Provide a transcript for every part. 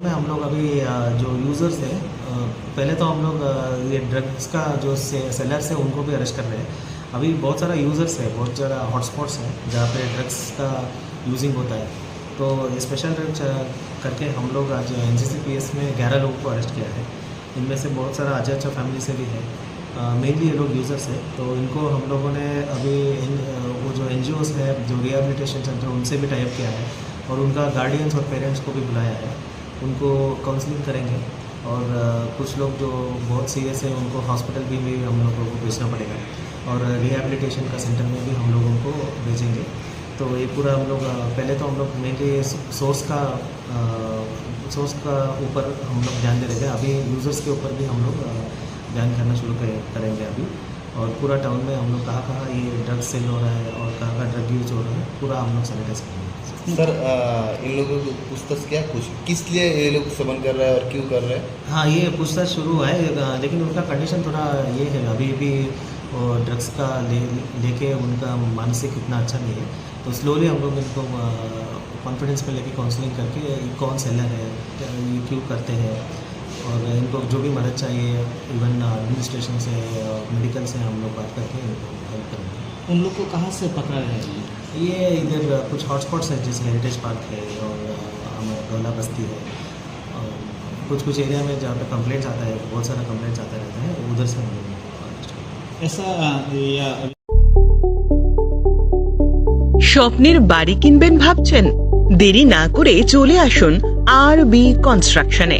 में हम लोग अभी जो यूज़र्स हैं पहले तो हम लोग ये ड्रग्स का जो से, सेलर्स है उनको भी अरेस्ट कर रहे हैं। अभी बहुत सारा यूज़र्स है बहुत ज़्यादा हॉटस्पॉट्स हैं जहाँ पे ड्रग्स का यूजिंग होता है। तो स्पेशल ड्रग्स करके हम लोग आज एन में ग्यारह लोगों को अरेस्ट किया है। इनमें से बहुत सारा अच्छा अच्छा फैमिली से भी है। मेनली ये लोग यूज़र्स हैं तो इनको हम लोगों ने अभी इन, वो जो एन है जो रिहेबिलिटेशन सेंटर उनसे भी टाइप किया है। और उनका गार्डियंस और पेरेंट्स को भी बुलाया है। उनको काउंसलिंग करेंगे और कुछ लोग जो बहुत सीरियस है उनको हॉस्पिटल भी, भी हम लोगों को भेजना पड़ेगा और रिहेबिलिटेशन का सेंटर में भी हम लोगों को भेजेंगे। तो ये पूरा हम लोग पहले तो हम लोग मेनली सोर्स का सोर्स का ऊपर हम लोग ध्यान दे रहे थे अभी यूज़र्स के ऊपर भी हम लोग ध्यान करना शुरू करें और पूरा टाउन में हम लोग कहाँ कहाँ ये ड्रग्स सेल हो रहा है और कहाँ कहाँ ड्रग यूज़ हो रहा है पूरा हम लोग सैनिटाइज करेंगे सर आ, इन लोगों को पूछताछ क्या कुछ? किस लिए ये लोग सेवन कर रहे हैं और क्यों कर रहे हैं? हाँ ये पूछताछ शुरू हुआ है लेकिन उनका कंडीशन थोड़ा ये है अभी भी ड्रग्स का ले लेके उनका मानसिक इतना अच्छा नहीं है। तो स्लोली हम लोग इनको कॉन्फिडेंस में लेके काउंसलिंग करके कौन सेलर है ये क्यों करते हैं? और इनको जो भी मदद चाहिए इवन एडमिनिस्ट्रेशन से मेडिकल से हम लोग बात करके इनको हेल्प करेंगे उन लोग को कहाँ से पकड़ा गया ये ये इधर कुछ हॉटस्पॉट्स हैं जैसे हेरिटेज पार्क है और हमारा डोला बस्ती है और कुछ कुछ एरिया में जहाँ पे कंप्लेंट्स आता है बहुत सारा कंप्लेंट्स आता रहता है उधर से हम लोग arrest किए। ऐसा अ, या স্বপ্নের বাড়ি কিনবেন ভাবছেন দেরি না করে চলে আসুন আর বি কনস্ট্রাকশনে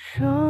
说